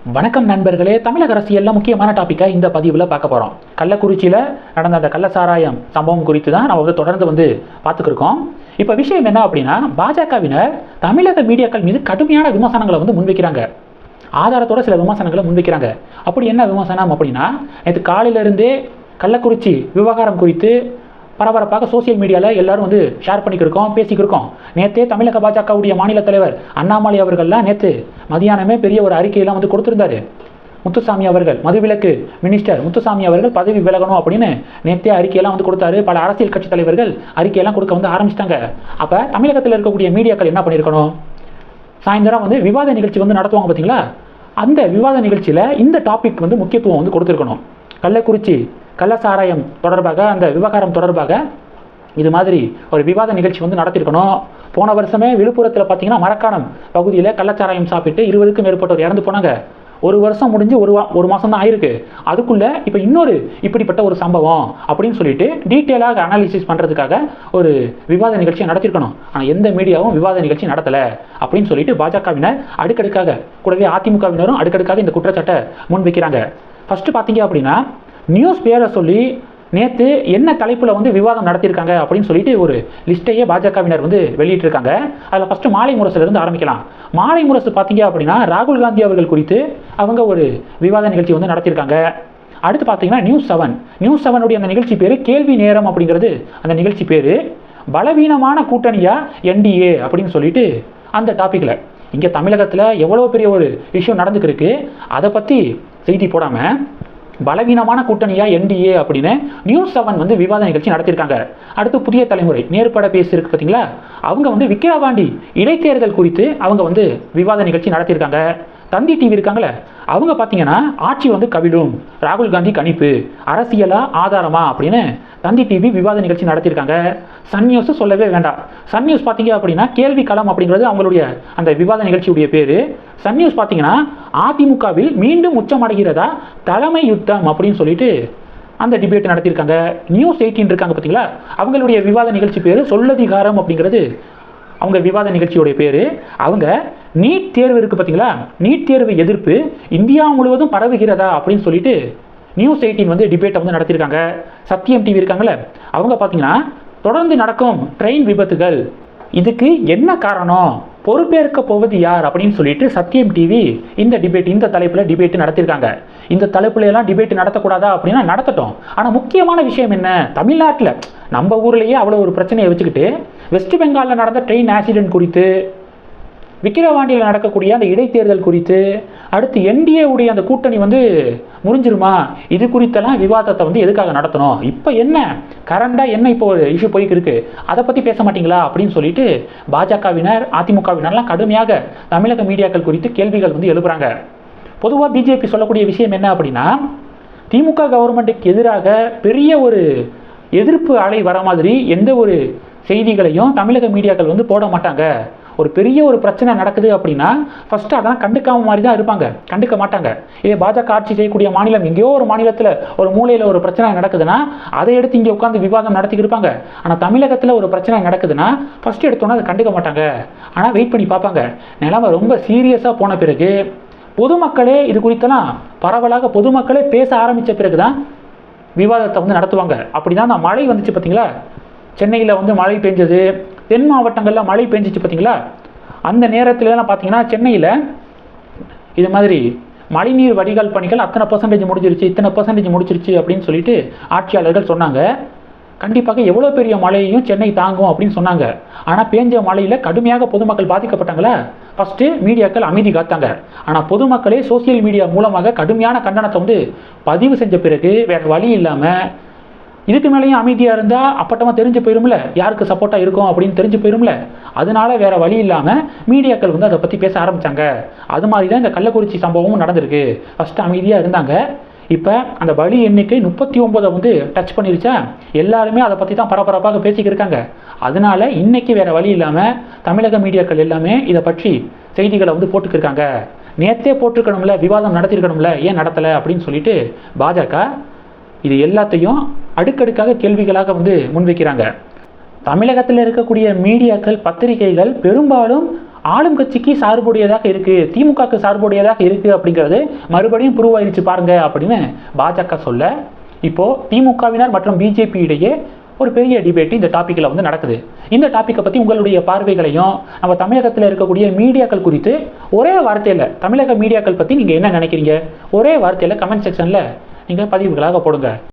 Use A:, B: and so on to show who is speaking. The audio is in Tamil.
A: வணக்கம் நண்பர்களே தமிழக அரசியலில் முக்கியமான டாப்பிக்காக இந்த பதிவில் பார்க்க போகிறோம் கள்ளக்குறிச்சியில் நடந்த அந்த கள்ள சாராயம் சம்பவம் குறித்து தான் நம்ம வந்து தொடர்ந்து வந்து பார்த்துக்கிருக்கோம் இப்போ விஷயம் என்ன அப்படின்னா பாஜகவினர் தமிழக மீடியாக்கள் மீது கடுமையான விமர்சனங்களை வந்து முன்வைக்கிறாங்க. ஆதாரத்தோட சில விமர்சனங்களை முன்வைக்கிறாங்க. அப்படி என்ன விமர்சனம் அப்படின்னா நேற்று காலையிலேருந்தே கள்ளக்குறிச்சி விவகாரம் குறித்து பரபரப்பாக சோசியல் மீடியாவில் எல்லாரும் வந்து ஷேர் பண்ணிக்கிருக்கோம் பேசிக்கிருக்கோம். நேற்றே தமிழக பாஜகவுடைய மாநில தலைவர் அண்ணாமலை அவர்கள்லாம் நேற்று மதியானமே பெரிய ஒரு அறிக்கையெல்லாம் வந்து கொடுத்துருந்தாரு. முத்துசாமி அவர்கள் மதுவிலக்கு மினிஸ்டர் முத்துசாமி அவர்கள் பதவி விலகணும் அப்படின்னு நேற்றே அறிக்கையெல்லாம் வந்து கொடுத்தாரு. பல அரசியல் கட்சி தலைவர்கள் அறிக்கையெல்லாம் கொடுக்க வந்து ஆரம்பிச்சிட்டாங்க. அப்போ தமிழகத்தில் இருக்கக்கூடிய மீடியாக்கள் என்ன பண்ணியிருக்கணும் சாயந்தரம் வந்து விவாத நிகழ்ச்சி வந்து நடத்துவாங்க பார்த்தீங்களா அந்த விவாத நிகழ்ச்சியில் இந்த டாபிக் வந்து முக்கியத்துவம் வந்து கொடுத்துருக்கணும். கள்ளக்குறிச்சி கள்ளசாராயம் தொடர்பாக அந்த விவகாரம் தொடர்பாக இது மாதிரி ஒரு விவாத நிகழ்ச்சி வந்து நடத்திருக்கணும் போன வருஷமே விழுப்புரத்தில் பார்த்தீங்கன்னா மரக்காணம் பகுதியில் கள்ளச்சாராயம் சாப்பிட்டு இருபதுக்கும் மேற்பட்டவர் இறந்து போனாங்க. ஒரு வருஷம் முடிஞ்சு ஒரு வா ஒரு மாதம் தான் ஆயிருக்கு. அதுக்குள்ளே இப்போ இன்னொரு இப்படிப்பட்ட ஒரு சம்பவம் அப்படின்னு சொல்லிட்டு டீட்டெயிலாக அனாலிசிஸ் பண்ணுறதுக்காக ஒரு விவாத நிகழ்ச்சியை நடத்திருக்கணும் ஆனால் எந்த மீடியாவும் விவாத நிகழ்ச்சி நடத்தலை அப்படின்னு சொல்லிட்டு பாஜகவினர் அடுக்கடுக்காக கூடவே அதிமுகவினரும் அடுக்கடுக்காக இந்த குற்றச்சாட்டை முன்வைக்கிறாங்க. ஃபஸ்ட்டு பார்த்தீங்க அப்படின்னா நியூஸ் பேரை சொல்லி நேற்று என்ன தலைப்பில் வந்து விவாதம் நடத்தியிருக்காங்க அப்படின்னு சொல்லிட்டு ஒரு லிஸ்ட்டையே பாஜகவினர் வந்து வெளியிட்டிருக்காங்க. அதில் ஃபஸ்ட்டு மாலை முரசுலேருந்து ஆரம்பிக்கலாம். மாலை முரசு பார்த்தீங்க அப்படின்னா ராகுல் காந்தி அவர்கள் குறித்து அவங்க ஒரு விவாத நிகழ்ச்சி வந்து நடத்தியிருக்காங்க. அடுத்து பார்த்தீங்கன்னா நியூஸ் செவன். நியூஸ் செவனுடைய அந்த நிகழ்ச்சி பேர் கேள்வி நேரம் அப்படிங்கிறது அந்த நிகழ்ச்சி பேர். பலவீனமான கூட்டணியாக என்டிஏ அப்படின்னு சொல்லிட்டு அந்த டாப்பிக்கில் இங்கே தமிழகத்தில் எவ்வளோ பெரிய ஒரு விஷயம் நடந்துக்கிருக்கு. அதை பற்றி செய்தி போடாமல் பலவீனமான கூட்டணியா என்டிஏ அப்படின்னு நியூஸ் செவன் வந்து விவாத நிகழ்ச்சி நடத்தியிருக்காங்க. அடுத்து புதிய தலைமுறை நேர்பட பேசியிருக்கு பார்த்தீங்களா அவங்க வந்து விக்கிரவாண்டி இடைத்தேர்தல் குறித்து அவங்க வந்து விவாத நிகழ்ச்சி நடத்தியிருக்காங்க. தந்தி டிவி இருக்காங்களே அவங்க பார்த்தீங்கன்னா ஆட்சி வந்து கவிழும். ராகுல் காந்தி கணிப்பு. அரசியலா ஆதாரமா அப்படின்னு தந்தி டிவி விவாத நிகழ்ச்சி நடத்தியிருக்காங்க. சன் நியூஸ் சொல்லவே வேண்டாம். சன் நியூஸ் பார்த்தீங்க அப்படின்னா கேள்வி களம் அப்படிங்கிறது அவங்களுடைய அந்த விவாத நிகழ்ச்சியுடைய பேர். சன் நியூஸ் பார்த்தீங்கன்னா அதிமுகவில் மீண்டும் உச்சமடைகிறதா தலைமை யுத்தம் அப்படின்னு சொல்லிட்டு அந்த டிபேட் நடத்தியிருக்காங்க. நியூஸ் எயிட்டின் இருக்காங்க பார்த்தீங்களா? அவங்களுடைய விவாத நிகழ்ச்சி பேர் சொல்லதிகாரம் அப்படிங்கிறது அவங்க விவாத நிகழ்ச்சியோடைய பேர். அவங்க நீட் தேர்வு இருக்குது பார்த்தீங்களா நீட் தேர்வு எதிர்ப்பு இந்தியா முழுவதும் பரவுகிறதா அப்படின்னு சொல்லிட்டு நியூஸ் எயிட்டீன் வந்து டிபேட்டை வந்து நடத்தியிருக்காங்க. சத்தியம் டிவி இருக்காங்கல்ல அவங்க பார்த்தீங்கன்னா தொடர்ந்து நடக்கும் ட்ரெயின் விபத்துகள் இதுக்கு என்ன காரணம்? பொறுப்பேற்க போவது யார் அப்படின்னு சொல்லிட்டு சத்தியம் டிவி இந்த டிபேட் இந்த தலைப்பில் டிபேட் நடத்தியிருக்காங்க. இந்த தலைப்புல எல்லாம் டிபேட் நடத்தக்கூடாதா அப்படின்னா நடத்தட்டும். ஆனால் முக்கியமான விஷயம் என்ன? தமிழ்நாட்டில் நம்ம ஊர்லேயே அவ்வளோ ஒரு பிரச்சனையை வச்சுக்கிட்டு வெஸ்ட் பெங்காலில் நடந்த ட்ரெயின் ஆக்சிடென்ட் குறித்து விக்கிரவாண்டியில் நடக்கக்கூடிய அந்த இடைத்தேர்தல் குறித்து அடுத்து என்டிஏ உடைய அந்த கூட்டணி வந்து முடிஞ்சிருமா இது குறித்தெல்லாம் விவாதத்தை வந்து எதுக்காக நடத்தணும்? இப்போ என்ன? கரண்டாக என்ன இப்போ ஒரு இஷ்யூ போய்க்கு இருக்கு? அதை பற்றி பேச மாட்டீங்களா? அப்படின்னு சொல்லிட்டு பாஜகவினர் அதிமுகவினர்லாம் கடுமையாக தமிழக மீடியாக்கள் குறித்து கேள்விகள் வந்து எழுப்புறாங்க. பொதுவாக பிஜேபி சொல்லக்கூடிய விஷயம் என்ன அப்படின்னா திமுக கவர்மெண்ட்டுக்கு எதிராக பெரிய ஒரு எதிர்ப்பு அலை வர மாதிரி எந்த ஒரு செய்திகளையும் தமிழக மீடியாக்கள் வந்து போட மாட்டாங்க. ஒரு பெரிய ஒரு பிரச்சனை நடக்குது அப்படின்னா ஃபஸ்ட்டு அதெல்லாம் கண்டுக்காம மாதிரி தான் இருப்பாங்க. கண்டுக்க மாட்டாங்க. இதே பாஜக ஆட்சி செய்யக்கூடிய மாநிலம் எங்கேயோ ஒரு மாநிலத்தில் ஒரு மூலையில் ஒரு பிரச்சனை நடக்குதுன்னா அதை எடுத்து இங்கே உட்காந்து விவாதம் நடத்திக்கிட்டு இருப்பாங்க. ஆனால் தமிழகத்தில் ஒரு பிரச்சனை நடக்குதுன்னா ஃபஸ்ட்டு எடுத்தோடனே அதை கண்டுக்க மாட்டாங்க. ஆனால் வெயிட் பண்ணி பார்ப்பாங்க. நிலமை ரொம்ப சீரியஸாக போன பிறகு பொதுமக்களே இது குறித்தெல்லாம் பரவலாக பொதுமக்களே பேச ஆரம்பித்த பிறகு தான் விவாதத்தை வந்து நடத்துவாங்க. அப்படி தான் அந்த மழை வந்துச்சு பார்த்தீங்களா? சென்னையில் வந்து மழை பெஞ்சது. தென் மாவட்டங்களில் மழை பெஞ்சிச்சு பார்த்தீங்களா அந்த நேரத்துலலாம் பார்த்தீங்கன்னா சென்னையில் இது மாதிரி மழைநீர் வடிகால் பணிகள் அத்தனை பர்சன்டேஜ் முடிஞ்சிருச்சு இத்தனை பர்சன்டேஜ் முடிச்சிருச்சு அப்படின்னு சொல்லிட்டு ஆட்சியாளர்கள் சொன்னாங்க. கண்டிப்பாக எவ்வளோ பெரிய மழையையும் சென்னை தாங்கும் அப்படின்னு சொன்னாங்க. ஆனால் பேஞ்ச மழையில் கடுமையாக பொதுமக்கள் பாதிக்கப்பட்டாங்களா? ஃபஸ்ட்டு மீடியாக்கள் அமைதி காத்தாங்க. ஆனால் பொதுமக்களே சோசியல் மீடியா மூலமாக கடுமையான கண்டனத்தை வந்து பதிவு செஞ்ச பிறகு வேறு வழி இல்லாமல் இதுக்கு மேலேயும் அமைதியாக இருந்தால் அப்பட்டமாக தெரிஞ்சு போயிரும்ல? யாருக்கு சப்போர்ட்டாக இருக்கும் அப்படின்னு தெரிஞ்சு போயிரும்ல? அதனால வேற வழி இல்லாமல் மீடியாக்கள் வந்து அதை பற்றி பேச ஆரம்பித்தாங்க அது மாதிரி தான் இந்த கள்ளக்குறிச்சி சம்பவமும் நடந்திருக்கு. ஃபஸ்ட்டு அமைதியாக இருந்தாங்க. இப்போ அந்த பலி எண்ணிக்கை முப்பத்தி ஒன்பதை வந்து டச் பண்ணிருச்சா? எல்லாருமே அதை பற்றி தான் பரபரப்பாக பேசிக்கிட்டு இருக்காங்க. அதனால இன்னைக்கு வேற வழி இல்லாமல் தமிழக மீடியாக்கள் எல்லாமே இதை பற்றி செய்திகளை வந்து போட்டுக்கிருக்காங்க நேத்தே போட்டிருக்கணும்ல விவாதம் நடத்திருக்கணும்ல ஏன் நடத்தலை அப்படின்னு சொல்லிட்டு பாஜக இது எல்லாத்தையும் அடுக்கடுக்காக கேள்விகளாக வந்து முன்வைக்கிறாங்க. தமிழகத்தில் இருக்கக்கூடிய மீடியாக்கள் பத்திரிகைகள் பெரும்பாலும் ஆளும் கட்சிக்கு சார்புடையதாக இருக்குது திமுகக்கு சார்புடையதாக இருக்கு அப்படிங்கிறது மறுபடியும் ப்ரூவ் ஆயிடுச்சு பாருங்க அப்படின்னு பாஜக சொல்ல இப்போது திமுகவினர் மற்றும் பிஜேபி இடையே ஒரு பெரிய டிபேட் இந்த டாப்பிக்கில் வந்து நடக்குது. இந்த டாப்பிக்கை பற்றி உங்களுடைய பார்வைகளையும் நம்ம தமிழகத்தில் இருக்கக்கூடிய மீடியாக்கள் குறித்து ஒரே வார்த்தையில் தமிழக மீடியாக்கள் பற்றி நீங்கள் என்ன நினைக்கிறீங்க? ஒரே வார்த்தையில் கமெண்ட் செக்ஷனில் நீங்கள் பதிவுகளாக போடுங்க.